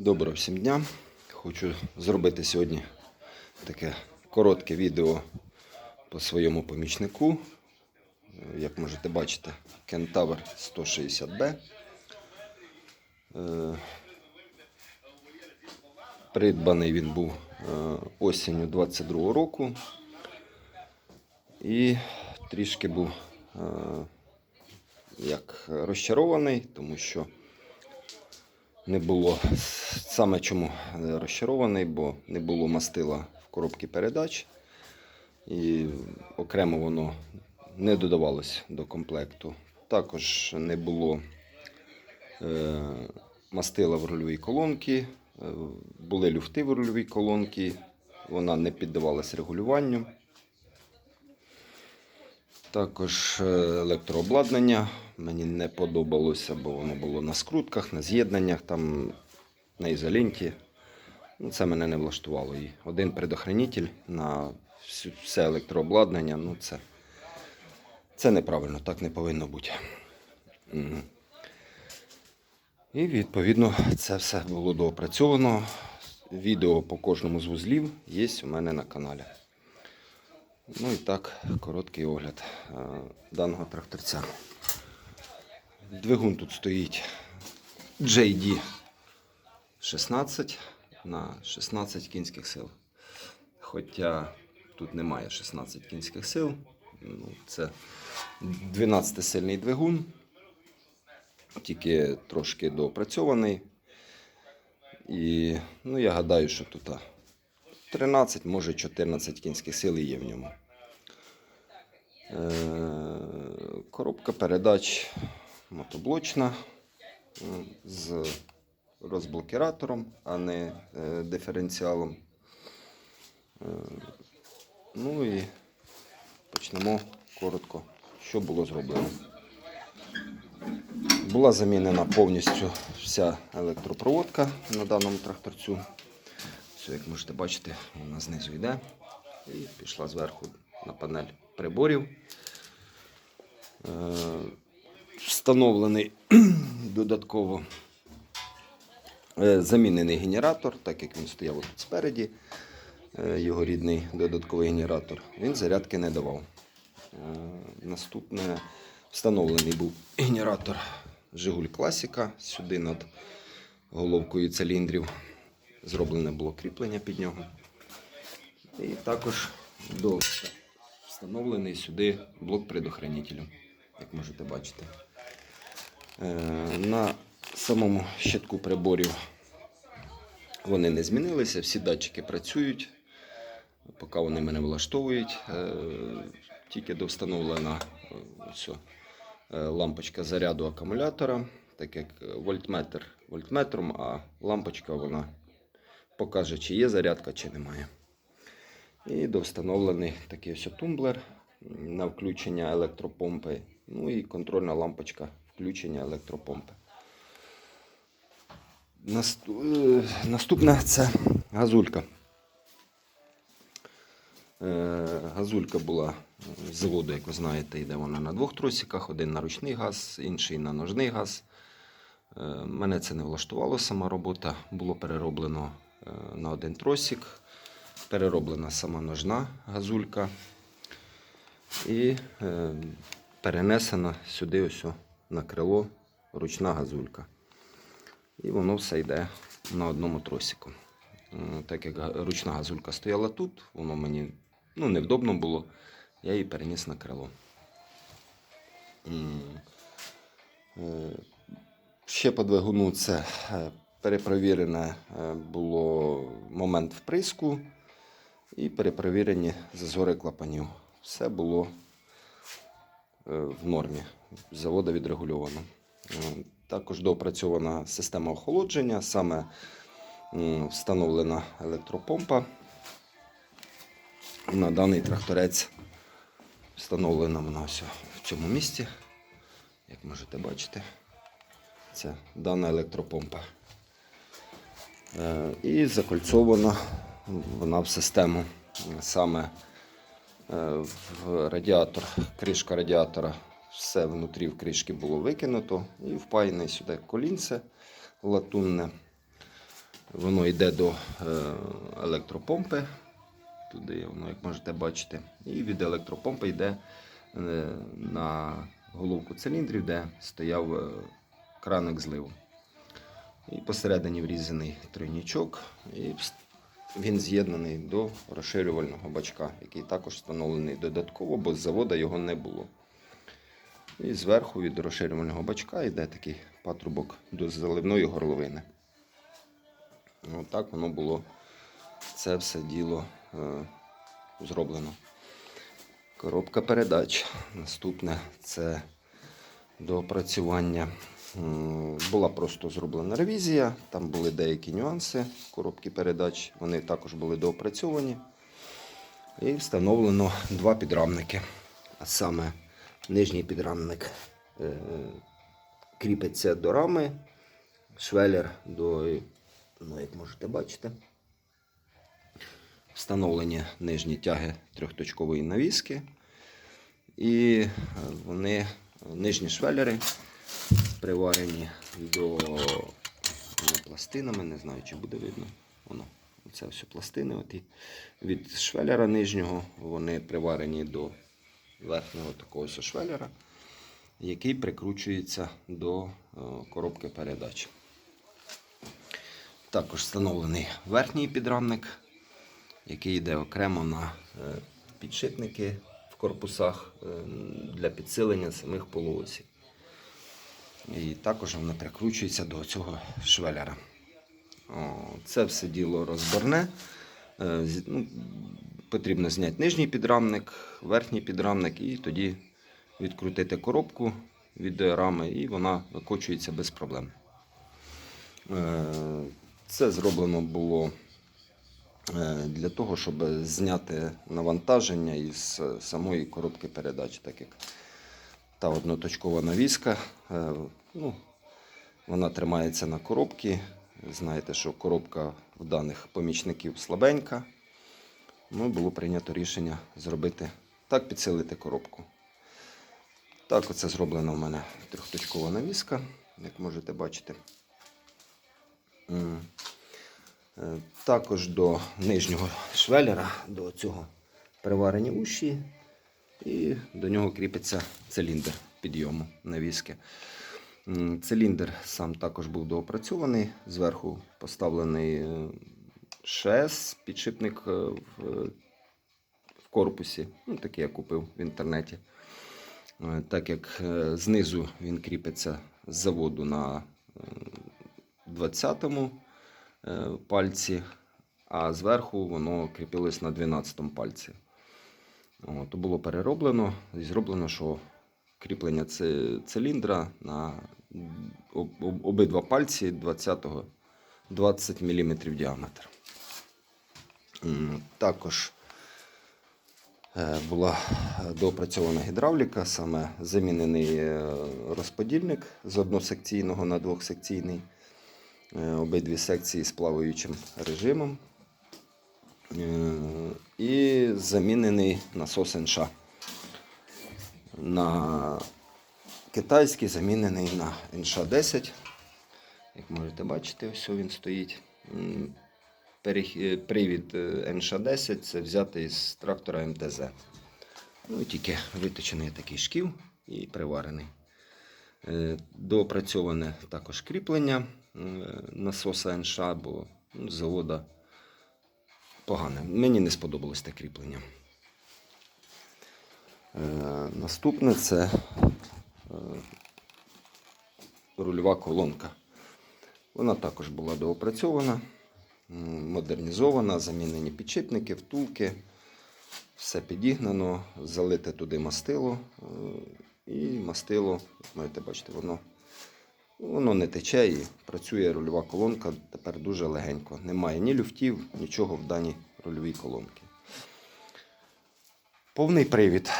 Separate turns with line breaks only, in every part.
Доброго всім дня. Хочу зробити сьогодні таке коротке відео по своєму помічнику. Е, Як можете бачити, Кентавр 160B. Е, Придбаний він був е, осінню 22 року. І трішки був як розчарований, тому що не було саме чому е, розчарований, бо не було мастила в коробці передач, і окремо воно не додавалось до комплекту. Також не було е, мастила в рульовій колонці, е, були люфти в рульовій колонці, вона не піддавалась регулюванню. Також е, електрообладнання мені не подобалося, бо воно було на скрутках, на з'єднаннях, там на ізоленті. Ну, це мене не влаштувало. І один предохранитель на все електрообладнання, ну це, це неправильно, так не повинно бути. І відповідно це все було доопрацьовано. Відео по кожному з вузлів є у мене на каналі. Ну і так, короткий огляд е, даного тракторця. Двигун тут стоїть JD 16 на 16 кінських сил. Хоча тут немає 16 кінських сил. Ну, це 12-сильний двигун, тільки трошки доопрацьований. І ну, я гадаю, що тут 13, може 14 кінських сил є в ньому. Е, Коробка передач мотоблочна з розблокіратором, а не е, диференціалом. Е, Ну і почнемо коротко, що було зроблено. Була замінена повністю вся електропроводка на даному тракторцю. Все, як можете бачити, вона знизу йде і пішла зверху на панель приборів. Встановлений додатково е, замінений генератор, так як він стояв тут спереді, е, його рідний додатковий генератор, він зарядки не давав. Е, Наступне встановлений був генератор Жигуль Класіка сюди над головкою циліндрів. Зроблене було кріплення під нього. І також до встановлений сюди блок предохранителю, як можете бачити. Е, На самому щитку приборів вони не змінилися, всі датчики працюють, поки вони мене влаштовують. Е, Тільки довстановлена е, ось, лампочка заряду акумулятора, так як вольтметр вольтметром, а лампочка вона покаже, чи є зарядка, чи немає. І довстановлений такий ось тумблер на включення електропомпи. Ну і контрольна лампочка включення електропомпи. Е, Наступне це газулька. Е, Газулька була з заводу, як ви знаєте, йде вона на двох тросиках: один на ручний газ, інший на ножний газ. Е, Мене це не влаштувало сама робота. Було перероблено на один тросик, перероблена сама ножна газулька і перенесена сюди ось на крило ручна газулька. І воно все йде на одному тросику. Так як ручна газулька стояла тут, воно мені ну, невдобно було, я її переніс на крило. Е, Ще по двигуну це е, перепровірене е, було момент вприску і перепровірені зазори клапанів. Все було е, в нормі. З заводу відрегульовано. Е, Також доопрацьована система охолодження, саме встановлена електропомпа. На даний тракторець встановлена вона ось в цьому місці, як можете бачити. Це дана електропомпа. Е, І закольцована вона в систему саме е, в радіатор, кришка радіатора. Все внутрі в кришки було викинуто і впаяне сюди колінце латунне. Воно йде до е, електропомпи. Туди воно, як можете бачити. І від електропомпи йде е, на головку циліндрів, де стояв е, краник зливу. І посередині врізаний тройнічок. І він з'єднаний до розширювального бачка, який також встановлений додатково, бо з завода його не було. І зверху від розширювального бачка йде такий патрубок до заливної горловини. Отак воно було це все діло е, зроблено. Коробка передач. Наступне це доопрацювання. Була просто зроблена ревізія, там були деякі нюанси коробки передач, вони також були доопрацьовані. І встановлено два підрамники. А саме нижній підрамник е, кріпиться до рами, швелер до, ну, як можете бачити, встановлені нижні тяги трьохточкової навіски. І вони, нижні швелери, приварені до ну, пластинами, не знаю, чи буде видно. Воно. Це все пластини. Оті. Від швелера нижнього вони приварені до верхнього такого швелера, який прикручується до е, коробки передач. Також встановлений верхній підрамник, який йде окремо на е, підшипники в корпусах е, для підсилення самих полуосів. І також воно прикручується до цього швелера. Це все діло розборне. Е, ну, Потрібно зняти нижній підрамник, верхній підрамник і тоді відкрутити коробку від рами, і вона викочується без проблем. Е, Це зроблено було е, для того, щоб зняти навантаження із самої коробки передач, так як та одноточкова навіска. Ну, вона тримається на коробці. Знаєте, що коробка в даних помічників слабенька. Ну, було прийнято рішення зробити так, підсилити коробку. Так, оце зроблена в мене трьохточкова навіска, як можете бачити. Е, Також до нижнього швелера, до цього приварені уші, і до нього кріпиться циліндр підйому навіски. Циліндр сам також був доопрацьований. Зверху поставлений е, ШС, підшипник е, в, корпусі. Ну, такий я купив в інтернеті. Е, Так як знизу він кріпиться з заводу на е, 20-му е, пальці, а зверху воно кріпилось на 12-му пальці. То було перероблено і зроблено, що кріплення ци- циліндра на об- об- обидва пальці 20-го 20 мм діаметр. Також е, була доопрацьована гідравліка, саме замінений е, розподільник з односекційного на двохсекційний. Е, Обидві секції з плаваючим режимом. І замінений насос НШ. На китайський замінений на НШ-10. Як можете бачити, ось він стоїть. Е, Привід е, НШ-10 це взятий з трактора МТЗ. Ну, тільки виточений такий шків і приварений. Е, Доопрацьоване також кріплення насоса НШ, бо з завода погане. Мені не сподобалось те кріплення. Е, Наступне це е, рульова колонка. Вона також була доопрацьована, модернізована, замінені підшипники, втулки. Все підігнано, залите туди мастило. е, І мастило, можете бачити, воно, воно не тече і працює рульова колонка тепер дуже легенько. Немає ні люфтів, нічого в даній рульовій колонці. Повний привід.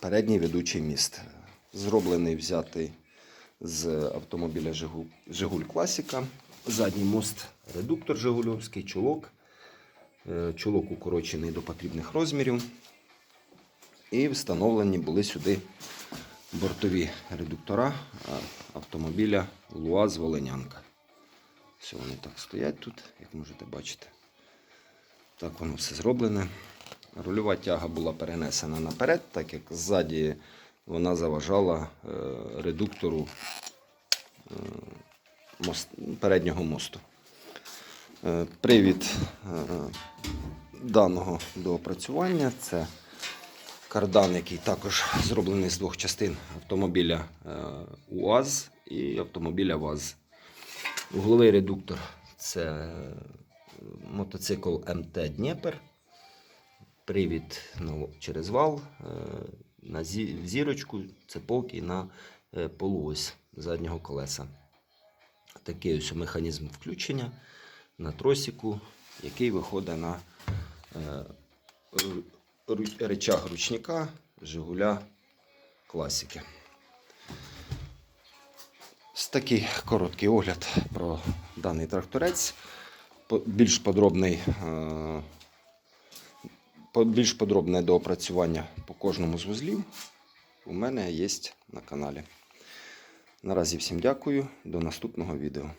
Передній ведучий міст. Зроблений взятий з автомобіля Жигуль, Жигуль Класіка. Задній мост редуктор Жигульовський, чулок. Е, Чулок укорочений до потрібних розмірів. І встановлені були сюди бортові редуктора автомобіля ЛУАЗ Волинянка. Все, вони так стоять тут, як можете бачити. Так воно все зроблене. Рульова тяга була перенесена наперед, так як ззаді вона заважала е, редуктору е, переднього мосту. Е, привід даного доопрацювання це кардан, який також зроблений з двох частин автомобіля УАЗ і автомобіля ВАЗ. Угловий редуктор це мотоцикл МТ Дніпер. Привід на- через вал е, на зірочку, цепок і на е, полуось заднього колеса. Такий ось механізм включення на тросіку, який виходить на е, речах ручника Жигуля класики. Ось такий короткий огляд про даний тракторець. Більш подробний, по- більш подробне доопрацювання по кожному з вузлів у мене є на каналі. Наразі всім дякую. До наступного відео.